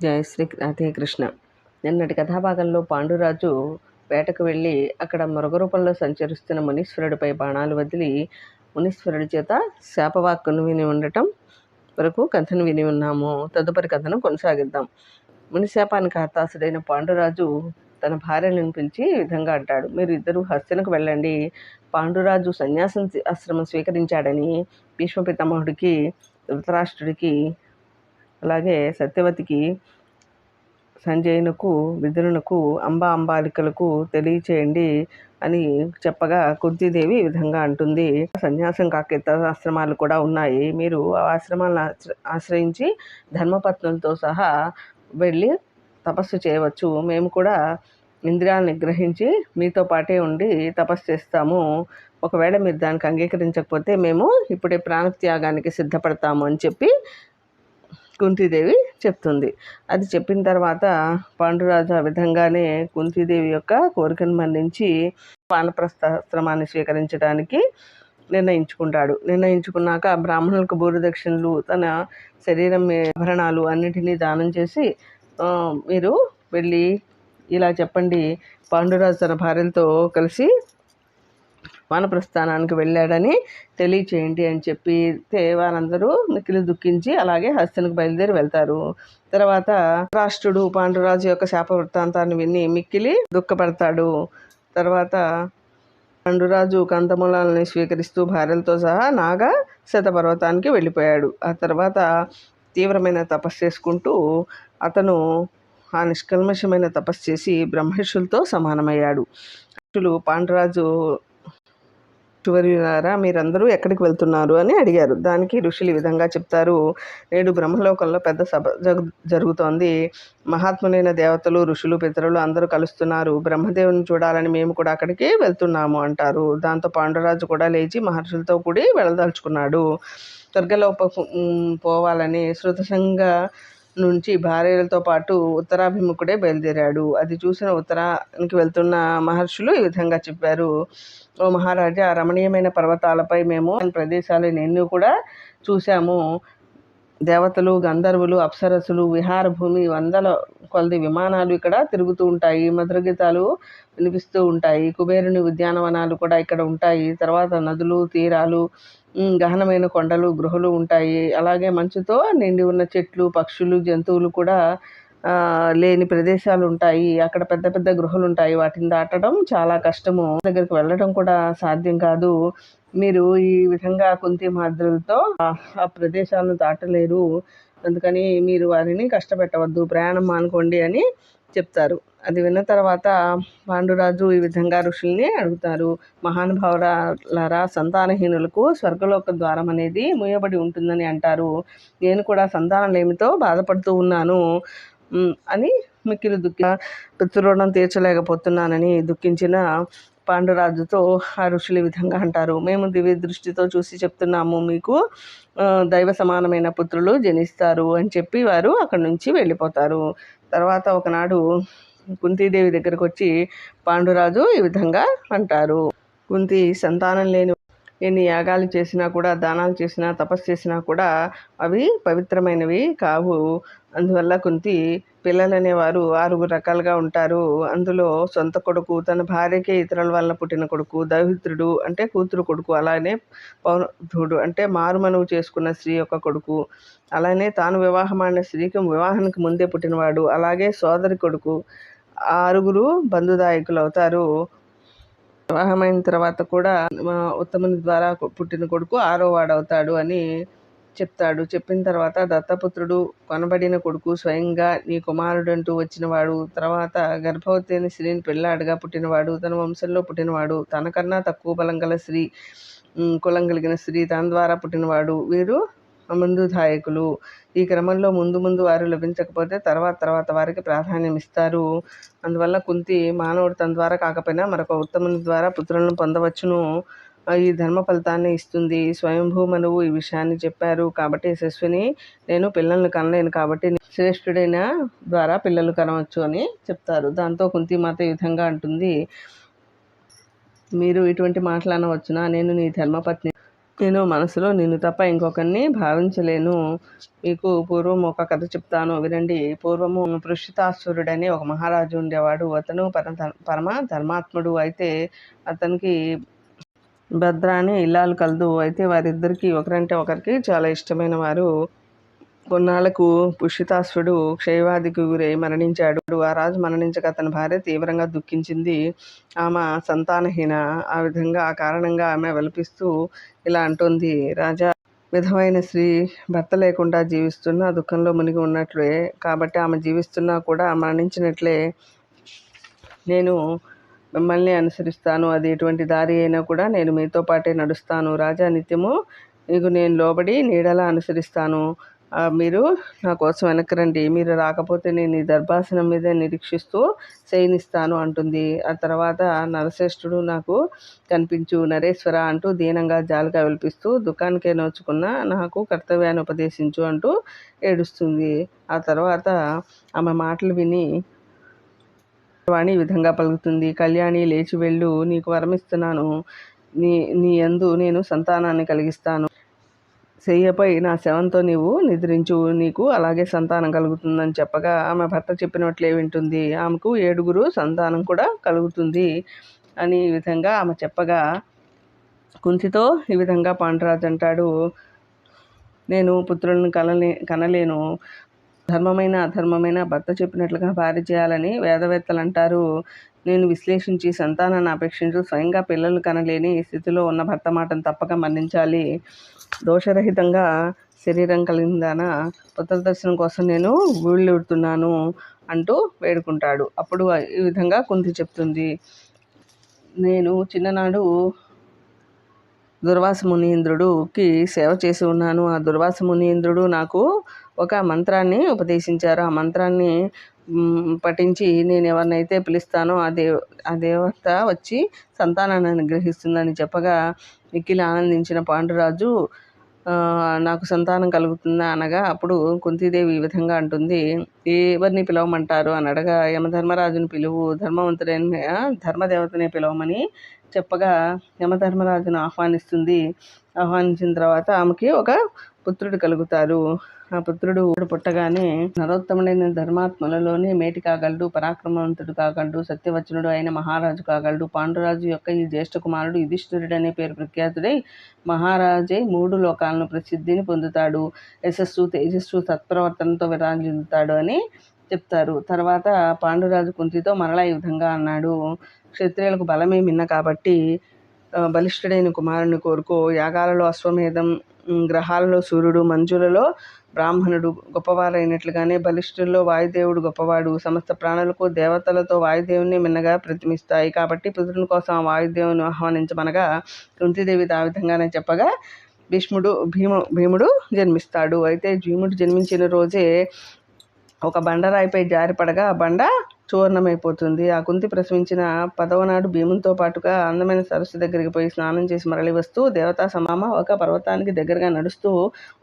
జయ శ్రీ రాధే కృష్ణ. నిన్నటి కథాభాగంలో పాండురాజు వేటకు వెళ్ళి అక్కడ మృగరూపంలో సంచరిస్తున్న మునీశ్వరుడిపై బాణాలు వదిలి మునీశ్వరుడి చేత శాపవాక్కును విని ఉండటం వరకు కథను విని ఉన్నాము. తదుపరి కథను కొనసాగిద్దాం. మునిశాపానికి హతాశుడైన పాండురాజు తన భార్యను పిలిచి ఈ విధంగా అంటాడు. మీరు ఇద్దరు హస్తినకు వెళ్ళండి. పాండురాజు సన్యాసం ఆశ్రమం స్వీకరించాడని భీష్మ పితామహుడికి ధృతరాష్ట్రుడికి అలాగే సత్యవతికి సంజయునకు విదురునకు అంబా అంబాలికలకు తెలియచేయండి అని చెప్పగా కుంతీదేవి ఈ విధంగా అంటుంది. సన్యాసం కాక ఇతర ఆశ్రమాలు కూడా ఉన్నాయి. మీరు ఆ ఆశ్రమాలను ఆశ్రయించి ధర్మపత్నులతో సహా వెళ్ళి తపస్సు చేయవచ్చు. మేము కూడా ఇంద్రియాలను నిగ్రహించి మీతో పాటే ఉండి తపస్సు చేస్తాము. ఒకవేళ మీరు దానికి అంగీకరించకపోతే మేము ఇప్పుడే ప్రాణత్యాగానికి సిద్ధపడతాము అని చెప్పి కుంతీదేవి చెప్తుంది. అది చెప్పిన తర్వాత పాండురాజు ఆ విధంగానే కుంతీదేవి యొక్క కోరికను మన్నించి వానప్రస్థాశ్రమాన్ని స్వీకరించడానికి నిర్ణయించుకుంటాడు. నిర్ణయించుకున్నాక బ్రాహ్మణులకు భూరిదక్షిణలు తన శరీరం ఆభరణాలు అన్నిటినీ దానం చేసి మీరు వెళ్ళి ఇలా చెప్పండి. పాండురాజు తన భార్యలతో కలిసి వానప్రస్థానానికి వెళ్ళాడని తెలియచేయండి అని చెప్పి వారందరూ మిక్కిలి దుఃఖించి అలాగే హస్తినికి బయలుదేరి వెళ్తారు. తర్వాత రాష్ట్రుడు పాండురాజు యొక్క శాప వృత్తాంతాన్ని విని మిక్కిలి దుఃఖపడతాడు. తర్వాత పాండురాజు కంతమూలాలని స్వీకరిస్తూ భార్యలతో సహా నాగ శతపర్వతానికి వెళ్ళిపోయాడు. ఆ తర్వాత తీవ్రమైన తపస్సు చేసుకుంటూ అతను ఆ నిష్కల్మషమైన తపస్సు చేసి బ్రహ్మర్షులతో సమానమయ్యాడు. పాండురాజు పాండురాజు ఋషివర్యులారా మీరందరూ ఎక్కడికి వెళ్తున్నారు అని అడిగారు. దానికి ఋషులు ఈ విధంగా చెప్తారు. నేడు బ్రహ్మలోకంలో పెద్ద సభ జగు జరుగుతోంది. మహాత్ములైన దేవతలు ఋషులు పితరులు అందరూ కలుస్తున్నారు. బ్రహ్మదేవుని చూడాలని మేము కూడా అక్కడికి వెళ్తున్నాము అంటారు. దాంతో పాండురాజు కూడా లేచి మహర్షులతో కూడి వెళ్ళదలుచుకున్నాడు స్వర్గలోప పోవాలని శృతసంగ నుంచి భార్యలతో పాటు ఉత్తరాభిముఖుడే బయలుదేరాడు. అది చూసిన ఉత్తరానికి వెళ్తున్న మహర్షులు ఈ విధంగా చెప్పారు. ఓ మహారాజా రమణీయమైన పర్వతాలపై మేము ప్రదేశాలను ఎన్నో కూడా చూసాము దేవతలు గంధర్వులు అప్సరసులు విహార భూమి వందల కొలది విమానాలు ఇక్కడ తిరుగుతూ ఉంటాయి. మధురగీతాలు వినిపిస్తూ ఉంటాయి. కుబేరుని ఉద్యానవనాలు కూడా ఇక్కడ ఉంటాయి. తర్వాత నదులు తీరాలు గహనమైన కొండలు గృహలు ఉంటాయి. అలాగే మంచుతో నిండి ఉన్న చెట్లు పక్షులు జంతువులు కూడా లేని ప్రదేశాలు ఉంటాయి అక్కడ పెద్ద పెద్ద గృహలు ఉంటాయి వాటిని దాటడం చాలా కష్టము. దగ్గరికి వెళ్ళడం కూడా సాధ్యం కాదు. మీరు ఈ విధంగా కుంతి మాద్రులతో ఆ- ప్రదేశాలను దాటలేరు. అందుకని మీరు వారిని కష్టపెట్టవద్దు. ప్రయాణం మానుకోండి అని చెప్తారు. అది విన్న తర్వాత పాండురాజు ఈ విధంగా ఋషుల్ని అడుగుతారు. మహానుభావులారా సంతానహీనులకు స్వర్గలోక ద్వారం అనేది మూయబడి ఉంటుందని అంటారు. నేను కూడా సంతానం ఏమిటో బాధపడుతూ ఉన్నాను. అని మిక్కిలి దుఃఖ పితృణం తీర్చలేకపోతున్నానని దుఃఖించిన పాండురాజుతో ఆ ఋషులు విధంగా అంటారు. మేము దివ్య దృష్టితో చూసి చెప్తున్నాము మీకు దైవ సమానమైన పుత్రులు జనిస్తారు అని చెప్పి వారు అక్కడి నుంచి వెళ్ళిపోతారు. తర్వాత ఒకనాడు కుంతీదేవి దగ్గరకు వచ్చి పాండురాజు ఈ విధంగా అంటారు. కుంతి సంతానం లేని ఎన్ని యాగాలు చేసినా కూడా దానాలు చేసినా తపస్సు చేసినా కూడా అవి పవిత్రమైనవి కావు. అందువల్ల కుంతి పిల్లలు అనేవారు ఆరుగురు రకాలుగా ఉంటారు. అందులో సొంత కొడుకు తన భార్యకే ఇతరుల వల్ల పుట్టిన కొడుకు దౌహిత్రుడు అంటే కూతురు కొడుకు అలానే పౌరుడు అంటే మారుమనువు చేసుకున్న స్త్రీ యొక్క కొడుకు. అలానే తాను వివాహమాడిన స్త్రీకి వివాహానికి ముందే పుట్టినవాడు. అలాగే సోదరి కొడుకు. ఆరుగురు బంధుదాయకులు అవుతారు. వివాహమైన తర్వాత కూడా మా ఉత్తముని ద్వారా పుట్టిన కొడుకు ఆరో వాడవుతాడు అని చెప్తాడు. చెప్పిన తర్వాత దత్తపుత్రుడు కొనబడిన కొడుకు స్వయంగా నీ కుమారుడంటూ వచ్చినవాడు తర్వాత గర్భవతి అయిన స్త్రీని పెళ్ళాడుగా పుట్టినవాడు తన వంశంలో పుట్టినవాడు తనకన్నా తక్కువ బలం గల స్త్రీ కులం కలిగిన స్త్రీ తన ద్వారా పుట్టినవాడు. వీరు మందుదాయకులు ఈ క్రమంలో ముందు ముందు వారు లభించకపోతే తర్వాత తర్వాత వారికి ప్రాధాన్యం ఇస్తారు. అందువల్ల కుంతి మానవుడు తన ద్వారా కాకపోయినా మరొక ఉత్తముని ద్వారా పుత్రులను పొందవచ్చును. ఈ ధర్మ ఫలితాన్ని ఇస్తుంది. స్వయంభూ మనువు ఈ విషయాన్ని చెప్పారు. కాబట్టి యశస్విని నేను పిల్లల్ని కనలేను కాబట్టి శ్రేష్ఠుడైన ద్వారా పిల్లలు కనవచ్చు అని చెప్తారు. దాంతో కుంతి మాత ఈ విధంగా అంటుంది. మీరు ఇటువంటి మాటలు అనవచ్చునా? నేను నీ ధర్మపత్ని నేను మనసులో నిన్ను తప్ప ఇంకొకరిని భావించలేను. మీకు పూర్వం ఒక కథ చెప్తాను వినండి. పూర్వము పృష్ఠితాసురుడని ఒక మహారాజు ఉండేవాడు. అతను పరమ పరమ ధర్మాత్ముడు. అయితే అతనికి భద్ర అని ఇల్లాలు కలదు. అయితే వారిద్దరికీ ఒకరంటే ఒకరికి చాలా ఇష్టమైన వారు. కొన్నాళ్ళకు పుష్యతాశ్వుడు క్షయవాదికి గురై మరణించాడు. ఆ రాజు మరణించక అతని భార్య తీవ్రంగా దుఃఖించింది. ఆమె సంతానహీన. ఆ విధంగా ఆ కారణంగా ఆమె వెలిపిస్తూ ఇలా అంటుంది. రాజా విధమైన స్త్రీ భర్త లేకుండా జీవిస్తున్న దుఃఖంలో మునిగి ఉన్నట్లే. కాబట్టి ఆమె జీవిస్తున్నా కూడా మరణించినట్లే. నేను మిమ్మల్ని అనుసరిస్తాను. అది ఎటువంటి దారి అయినా కూడా నేను మీతో పాటే నడుస్తాను. రాజా నిత్యము మీకు నేను లోబడి నీడలా అనుసరిస్తాను. మీరు నా కోసం వెనక్కి రండి. మీరు రాకపోతే నేను ఈ దర్భాసనం మీద నిరీక్షిస్తూ శయనిస్తాను అంటుంది. ఆ తర్వాత నరశ్రేష్ఠుడు నాకు కనిపించు నరేశ్వర అంటూ దీనంగా జాలిగా విలిపిస్తూ దుకాణకే నోచుకున్న నాకు కర్తవ్యాన్ని ఉపదేశించు అంటూ ఏడుస్తుంది. ఆ తర్వాత ఆమె మాటలు విని వాణి ఈ విధంగా పలుకుతుంది. కళ్యాణి లేచి వెళ్ళు. నీకు వరమిస్తున్నాను. నీ నీ యందు నేను సంతానాన్ని కలిగిస్తాను. శయ్యపై నా శవంతో నీవు నిద్రించు నీకు అలాగే సంతానం కలుగుతుందని చెప్పగా ఆమె భర్త చెప్పినట్లే వింటుంది. ఆమెకు ఏడుగురు సంతానం కూడా కలుగుతుంది అని ఈ విధంగా ఆమె చెప్పగా కుంతితో ఈ విధంగా పాండురాజు అంటాడు. నేను పుత్రులను కనలే కనలేను. ధర్మమైన అధర్మమైన భర్త చెప్పినట్లుగా భార్య చేయాలని వేదవేత్తలు అంటారు. నేను విశ్లేషించి సంతానాన్ని అపేక్షించు స్వయంగా పిల్లలు కనలేని స్థితిలో ఉన్న భర్త మాటను తప్పక మన్నించాలి. దోషరహితంగా శరీరం కలిగిందాన పుత్రదర్శనం కోసం నేను ఊళ్ళెడుతున్నాను అంటూ వేడుకుంటాడు. అప్పుడు ఈ విధంగా కుంతి చెప్తుంది. నేను చిన్ననాడు దుర్వాస మునీంద్రుడుకి సేవ చేసి ఉన్నాను. ఆ దుర్వాస మునీంద్రుడు నాకు ఒక మంత్రాన్ని ఉపదేశించారు. ఆ మంత్రాన్ని పఠించి నేను ఎవరినైతే పిలుస్తానో ఆ దేవ ఆ దేవత వచ్చి సంతానాన్ని అనుగ్రహిస్తుందని చెప్పగా మిక్కిలి ఆనందించిన పాండురాజు నాకు సంతానం కలుగుతుందా అనగా అప్పుడు కుంతీదేవి ఈ విధంగా అంటుంది ఎవరిని పిలవమంటారు? అని అడగా యమధర్మరాజుని పిలువు ధర్మవంతుడైన ధర్మదేవతనే పిలవమని చెప్పగా యమధర్మరాజును ఆహ్వానిస్తుంది. ఆహ్వానించిన తర్వాత ఆమెకి ఒక పుత్రుడు కలుగుతారు. ఆ పుత్రుడు పుట్టగానే నరోత్తముడైన ధర్మాత్మలలోనే మేటి కాగలడు పరాక్రమవంతుడు కాగలడు సత్యవచనుడు అయిన మహారాజు కాగలడు. పాండురాజు యొక్క ఈ జ్యేష్ఠ కుమారుడు యుధిష్ఠిరుడు అనే పేరు ప్రఖ్యాతుడై మహారాజై మూడు లోకాలను ప్రసిద్ధిని పొందుతాడు. యశస్సు తేజస్సు సత్ప్రవర్తనతో విరాజిల్లుతాడు అని చెప్తారు. తర్వాత పాండురాజు కుంతితో మరలా ఈ విధంగా అన్నాడు. క్షత్రియులకు బలమే మిన్న కాబట్టి బలిష్ఠుడైన కుమారుని కోరుకో. యాగాలలో అశ్వమేధం గ్రహాలలో సూర్యుడు మంజులలో బ్రాహ్మణుడు గొప్పవారైనట్లుగానే బలిష్ఠుల్లో వాయుదేవుడు గొప్పవాడు. సమస్త ప్రాణులకు దేవతలతో వాయుదేవుని మిన్నగా ప్రతిమిస్తాయి కాబట్టి పుత్రుని కోసం ఆ వాయుదేవుని ఆహ్వానించమనగా కుంతిదేవి ఆ విధంగానే చెప్పగా భీష్ముడు భీము భీముడు జన్మిస్తాడు. అయితే భీముడు జన్మించిన రోజే ఒక బండరాయిపై జారిపడగా ఆ బండ చూర్ణమైపోతుంది. ఆ కుంతి ప్రసవించిన పదవనాడు భీమునితో పాటుగా అందమైన సరస్సు దగ్గరికి పోయి స్నానం చేసి మరలి వస్తూ దేవతా సమామ ఒక పర్వతానికి దగ్గరగా నడుస్తూ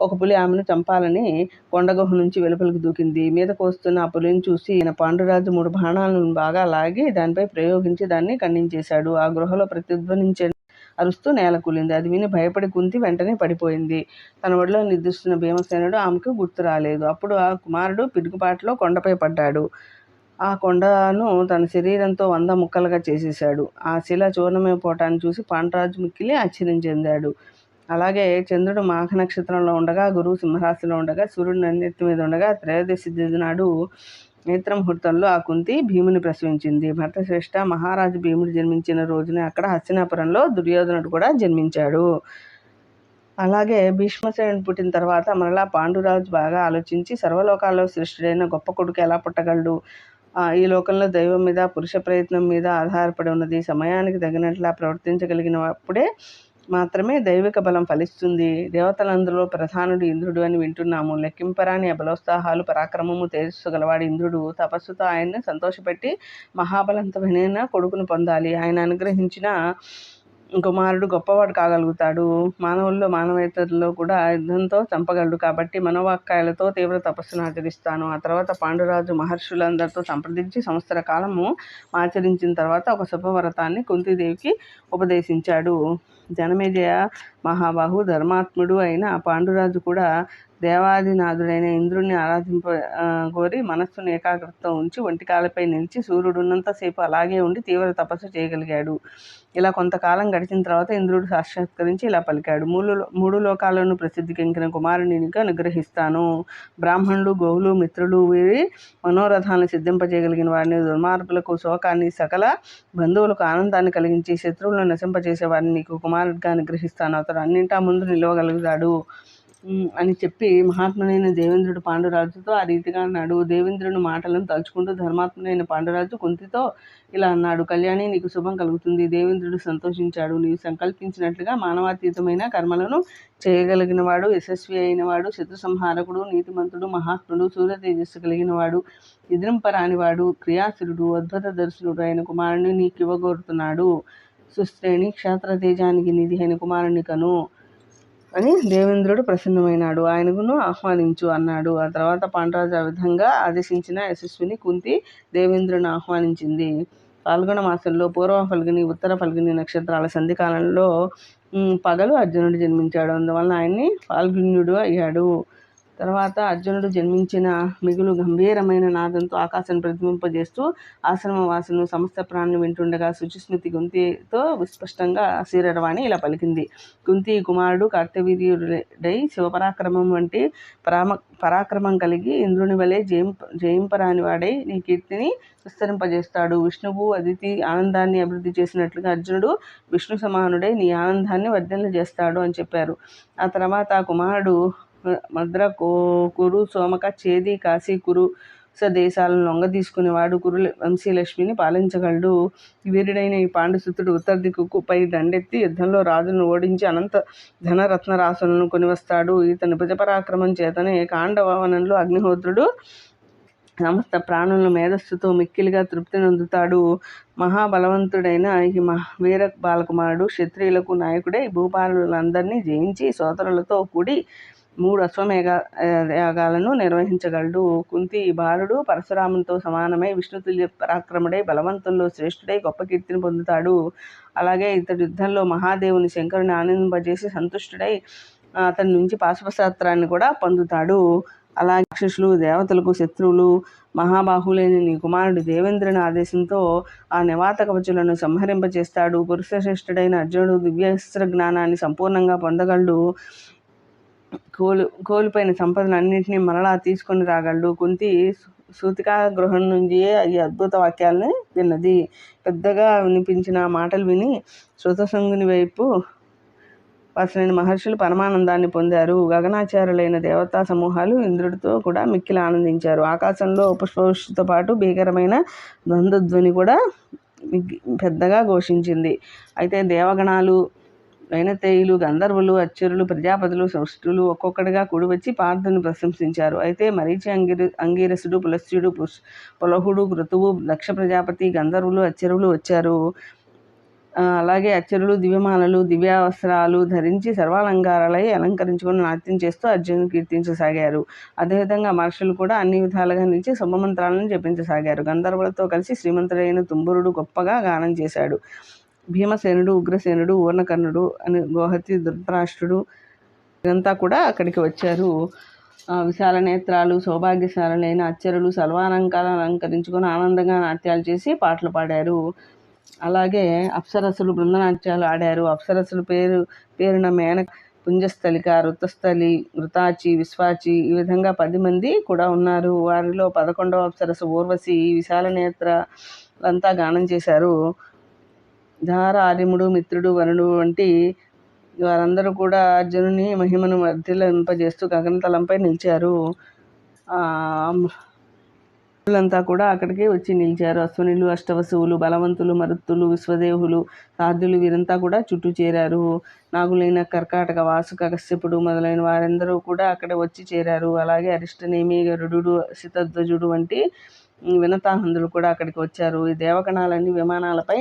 ఒక పులి ఆమెను చంపాలని కొండగుహ నుంచి వెలుపలికి దూకింది. మీదకు వస్తున్న ఆ పులిని చూసి ఈయన పాండురాజు మూడు బాణాలను బాగా లాగి దానిపై ప్రయోగించి దాన్ని ఖండించేశాడు. ఆ గృహలో ప్రతిధ్వనించే అరుస్తూ నేల కూలింది. అది విని భయపడి కుంతి వెంటనే పడిపోయింది. తన ఒడిలో నిద్రిస్తున్న భీమసేనుడు ఆమెకు గుర్తు రాలేదు. అప్పుడు ఆ కుమారుడు పిడుగుపాటులో కొండపై పడ్డాడు. ఆ కొండను తన శరీరంతో వంద ముక్కలుగా చేసేశాడు. ఆ శిల చూర్ణమైపోవటాన్ని చూసి పాండరాజు మిక్కిలి ఆశ్చర్యం చెందాడు. అలాగే చంద్రుడు మాఘ నక్షత్రంలో ఉండగా గురువు సింహరాశిలో ఉండగా సూర్యుడు నన్నెత్తి మీద ఉండగా త్రయోదశి నాడు నేత్రముహూర్తంలో ఆ కుంతి భీముని ప్రసవించింది. భర్తశ్రేష్ఠ మహారాజు భీముడు జన్మించిన రోజునే అక్కడ హస్తినాపురంలో దుర్యోధనుడు కూడా జన్మించాడు. అలాగే భీష్మసేనుడు పుట్టిన తర్వాత మరలా పాండురాజు బాగా ఆలోచించి సర్వలోకాల్లో శ్రేష్ఠుడైన గొప్ప కొడుకు ఎలా పుట్టగలడు? ఈ లోకంలో దైవం మీద పురుష ప్రయత్నం మీద ఆధారపడి ఉన్నది. సమయానికి తగినట్లా ప్రవర్తించగలిగినప్పుడే మాత్రమే దైవిక బలం ఫలిస్తుంది. దేవతలందరిలో ప్రధానుడు ఇంద్రుడు అని వింటున్నాము. లెక్కింపరాని బలోత్సాహాలు పరాక్రమము తేజస్సు గలవాడు ఇంద్రుడు. తపస్సుతో ఆయన్ని సంతోషపెట్టి మహాబలంతమైన కొడుకును పొందాలి. ఆయన అనుగ్రహించిన కుమారుడు గొప్పవాడు కాగలుగుతాడు. మానవుల్లో మానవేతరులో కూడా యుద్ధంతో చంపగలడు. కాబట్టి మనోవాక్కాయలతో తీవ్ర తపస్సును ఆచరిస్తాను. ఆ తర్వాత పాండురాజు మహర్షులందరితో సంప్రదించి సంవత్సర కాలము ఆచరించిన తర్వాత ఒక శుభవ్రతాన్ని కుంతీదేవికి ఉపదేశించాడు. జనమేజయ మహాబాహు ధర్మాత్ముడు అయిన పాండురాజు కూడా దేవాదినాథుడైన ఇంద్రుణ్ణి ఆరాధింప కోరి మనస్సును ఏకాగ్రతతో ఉంచి ఒంటికాలపై నిలిచి సూర్యుడు ఉన్నంతసేపు అలాగే ఉండి తీవ్ర తపస్సు చేయగలిగాడు. ఇలా కొంతకాలం గడిచిన తర్వాత ఇంద్రుడు సాక్షాత్కరించి ఇలా పలికాడు. మూడు మూడు లోకాలను ప్రసిద్ధికెంకిన కుమారునిగా అనుగ్రహిస్తాను. బ్రాహ్మణులు గోవులు మిత్రులు వీరి మనోరథాలను సిద్ధింపజేయగలిగిన వారిని దుర్మార్గులకు శోకాన్ని సకల బంధువులకు ఆనందాన్ని కలిగించి శత్రువులను నశింపజేసే వారిని నీకు కుమారుడిగా అనుగ్రహిస్తాను. అతడు అన్నింటా ముందు నిలవగలుగుతాడు. అని చెప్పి మహాత్ముడైన దేవేంద్రుడు పాండురాజుతో ఆ రీతిగా అన్నాడు. దేవేంద్రుని మాటలను తలుచుకుంటూ ధర్మాత్ముడైన పాండురాజు కుంతితో ఇలా అన్నాడు. కళ్యాణి నీకు శుభం కలుగుతుంది. దేవేంద్రుడు సంతోషించాడు. నీవు సంకల్పించినట్లుగా మానవాతీతమైన కర్మలను చేయగలిగినవాడు యశస్వి అయినవాడు శత్రు సంహారకుడు నీతిమంతుడు మహాత్ముడు సూర్య తేజస్సు కలిగినవాడు ఎదిరింపరానివాడు క్రియాసురుడు అద్భుత దర్శనుడు అయిన కుమారుని నీకు ఇవ్వగోరుతున్నాడు. సుశ్రేణి క్షేత్ర తేజానికి నిధి అయిన కుమారుని కను. అని దేవేంద్రుడు ప్రసన్నమైనాడు ఆయనకును ఆహ్వానించు అన్నాడు. ఆ తర్వాత పాండరాజు ఆ విధంగా ఆదేశించిన యశస్విని కుంతి దేవేంద్రుని ఆహ్వానించింది. పాల్గొన మాసంలో పూర్వ ఫల్గుని ఉత్తర ఫల్గుని నక్షత్రాల సంధికాలంలో ఉమ్, పగలు అర్జునుడు జన్మించాడు. అందువలన ఆయన్ని ఫాల్గుణ్యుడు అయ్యాడు. తర్వాత అర్జునుడు జన్మించిన మిగులు గంభీరమైన నాదంతో ఆకాశాన్ని ప్రతిబింపజేస్తూ ఆశ్రమ వాసును సమస్త ప్రాణులు వింటుండగా శుచిస్మృతి గుంతితో విస్పష్టంగా శరీరవాణి ఇలా పలికింది. కుంతి కుమారుడు కార్తవీర్యుడై శివపరాక్రమం వంటి పరామ పరాక్రమం కలిగి ఇంద్రుని వలె జయం జయింపరాని వాడై నీ కీర్తిని విస్తరింపజేస్తాడు. విష్ణువు అదితి ఆనందాన్ని అభివృద్ధి చేసినట్లుగా అర్జునుడు విష్ణు సమానుడై నీ ఆనందాన్ని వర్ధనలు చేస్తాడు అని చెప్పారు. ఆ తర్వాత ఆ కుమారుడు మద్ర కో కురు సోమక చేది కాశీ కురు దేశాలను లొంగ తీసుకునేవాడు కురు వంశీలక్ష్మిని పాలించగలడు. వీరుడైన ఈ పాండుసుతుడు ఉత్తర దిక్కుకు పై దండెత్తి యుద్ధంలో రాజును ఓడించి అనంత ధనరత్న రాసులను కొనివస్తాడు. ఇతని భుజపరాక్రమం చేతనే కాండవ వనంలో అగ్నిహోత్రుడు సమస్త ప్రాణులను మేధస్సుతో మిక్కిలిగా తృప్తి నొందుతాడు. మహాబలవంతుడైన ఈ మహా వీర బాలకుమారుడు క్షత్రియులకు నాయకుడై భూపాలులందరినీ జయించి సోదరులతో కూడి మూడు అశ్వమేఘ యాగాలను నిర్వహించగలడు. కుంతి బాలుడు పరశురామునితో సమానమై విష్ణుతుల్య పరాక్రముడై బలవంతుల్లో శ్రేష్ఠుడై గొప్ప కీర్తిని పొందుతాడు. అలాగే ఇతడు యుద్ధంలో మహాదేవుని శంకరుని ఆనందింపజేసి సంతుష్టుడై అతని నుంచి పాశుపశాస్త్రాన్ని కూడా పొందుతాడు. అలాగే రాక్షసులు దేవతలకు శత్రువులు మహాబాహులైన నీ కుమారుడు దేవేంద్రుని ఆదేశంతో ఆ నివాత కవచులను సంహరింపచేస్తాడు పురుషశ్రేష్ఠుడైన అర్జునుడు దివ్యశస్త్ర జ్ఞానాన్ని సంపూర్ణంగా పొందగలడు. కోలు కోల్పోయిన సంపదలన్నింటినీ మరలా తీసుకొని రాగలడు. కుంతి సూతికా గృహం నుంచి ఈ అద్భుత వాక్యాలని విన్నది. పెద్దగా వినిపించిన మాటలు విని శృతసంగుని వైపు వసలైన మహర్షులు పరమానందాన్ని పొందారు. గగనాచారులైన దేవతా సమూహాలు ఇంద్రుడితో కూడా మిక్కిలి ఆనందించారు. ఆకాశంలో పుష్పవృష్టితో పాటు భీకరమైన ద్వంద్వధ్వని కూడా పెద్దగా ఘోషించింది. అయితే దేవగణాలు వైనతేయులు గంధర్వులు అచ్చురులు ప్రజాపతులు సృష్టులు ఒక్కొక్కడిగా కూడి వచ్చి పార్థుని ప్రశంసించారు. అయితే మరీచి అంగిరి అంగీరసుడు పులస్త్యుడు పుష్ పులహుడు క్రతువు దక్ష ప్రజాపతి గంధర్వులు అచ్చరులు వచ్చారు. అలాగే అచ్చరులు దివ్యమాలలు దివ్యావస్త్రాలు ధరించి సర్వాలంకారాలై అలంకరించుకుని నాట్యం చేస్తూ అర్జును కీర్తించసాగారు. అదేవిధంగా మహర్షులు కూడా అన్ని విధాలుగా నిలిచి శుభమంత్రాలను జపించసాగారు. గంధర్వులతో కలిసి శ్రీమంతుడైన తుంబురుడు గొప్పగా గానం చేశాడు. భీమసేనుడు ఉగ్రసేనుడు ఊర్ణకర్ణుడు అని గోహతి ధృతరాష్ట్రుడు ఇదంతా కూడా అక్కడికి వచ్చారు. విశాల నేత్రాలు సౌభాగ్యశాలైన అచ్చరులు సర్వాలంకారం అలంకరించుకొని ఆనందంగా నాట్యాలు చేసి పాటలు పాడారు. అలాగే అప్సరసులు బృందనాట్యాలు ఆడారు. అప్సరసులు పేరు పేరున మేన పుంజస్థలిక రుతస్థలి వృతాచి విశ్వాచి ఈ విధంగా పది మంది కూడా ఉన్నారు. వారిలో పదకొండవ అప్సరసు ఊర్వశి విశాల నేత్ర అంతా గానం చేశారు. ధార ఆర్యముడు మిత్రుడు వరుడు వంటి వారందరూ కూడా అర్జునుని మహిమను వర్ధిలింపజేస్తూ గగనతలంపై నిలిచారు. అంతా కూడా అక్కడికి వచ్చి నిలిచారు. అశ్వనులు అష్టవసువులు బలవంతులు మరుత్తులు విశ్వదేవులు సాధ్యులు వీరంతా కూడా చుట్టూ చేరారు. నాగులైన కర్కాటక వాసుక కశ్యపుడు మొదలైన వారందరూ కూడా అక్కడ వచ్చి చేరారు. అలాగే అరిష్టనేమి గరుడు శితధ్వజుడు వంటి వినతాహందులు కూడా అక్కడికి వచ్చారు. ఈ దేవగణాలన్నీ విమానాలపై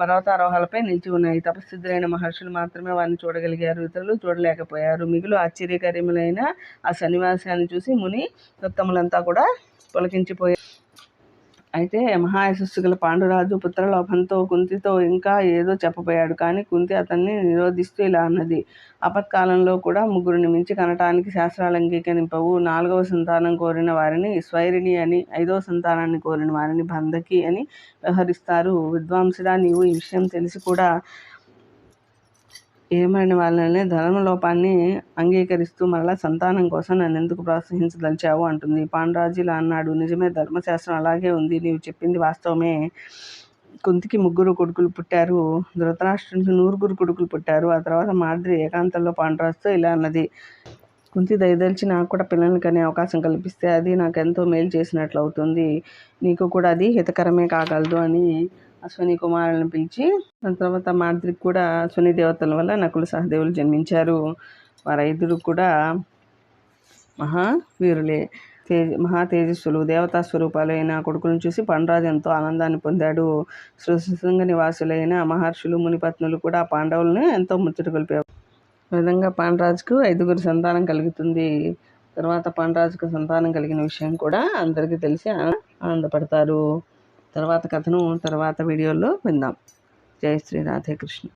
పర్వతారోహాలపై నిలిచి ఉన్నాయి. తపస్థితులైన మహర్షులు మాత్రమే వారిని చూడగలిగారు. ఇతరులు చూడలేకపోయారు. మిగులు ఆశ్చర్యకరములైన ఆ సన్నివాసాన్ని చూసి ముని ఉత్తములంతా కూడా పొలకించిపోయారు. అయితే మహాయశస్సు గల పాండురాజు పుత్రలోభంతో కుంతితో ఇంకా ఏదో చెప్పబోయాడు. కానీ కుంతి అతన్ని నిరోధిస్తూ ఇలా అన్నది. ఆపత్కాలంలో కూడా ముగ్గురిని మించి కనటానికి శాస్త్రాలు అంగీకరింపవు నాలుగవ సంతానం కోరిన వారిని స్వైరిణి అని ఐదవ సంతానాన్ని కోరిన వారిని బంధకి అని వ్యవహరిస్తారు. విద్వాంసుడా నీవు ఈ విషయం తెలిసి కూడా ఏమైన వాళ్ళని ధర్మలోపాన్ని అంగీకరిస్తూ మరలా సంతానం కోసం నన్ను ఎందుకు ప్రోత్సహించదలిచావు అంటుంది. పాండురాజు ఇలా అన్నాడు. నిజమే ధర్మశాస్త్రం అలాగే ఉంది. నీవు చెప్పింది వాస్తవమే. కుంతికి ముగ్గురు కొడుకులు పుట్టారు. ధృతరాష్ట్రునికి నూరుగురు కొడుకులు పుట్టారు. ఆ తర్వాత మాద్రి ఏకాంతంలో పాండరాజుతో ఇలా అన్నది. కుంతి దయదలిచి నాకు కూడా పిల్లల్ని కనే అవకాశం కల్పిస్తే అది నాకు ఎంతో మేలు చేసినట్లు అవుతుంది నీకు కూడా అది హితకరమే కాగలదు అని అశ్వని కుమారులను పిలిచి దాని తర్వాత మాద్రికి కూడా అశ్విని దేవతల వల్ల నకులు సహదేవులు జన్మించారు. వారైదురు కూడా మహావీరులే తేజ మహా తేజస్సులు దేవతా స్వరూపాలైన కొడుకులను చూసి పండరాజు ఎంతో ఆనందాన్ని పొందాడు. సృశృంగ నివాసులైన మహర్షులు మునిపత్నులు కూడా ఆ పాండవులను ఎంతో ముచ్చట కొలిపారు ఈ విధంగా పాండరాజుకు ఐదుగురు సంతానం కలుగుతుంది. తర్వాత పాండరాజుకు సంతానం కలిగిన విషయం కూడా అందరికీ తెలిసి ఆనందపడతారు. తర్వాత కథను తర్వాత వీడియోలో విందాం. జై శ్రీ రాధే కృష్ణ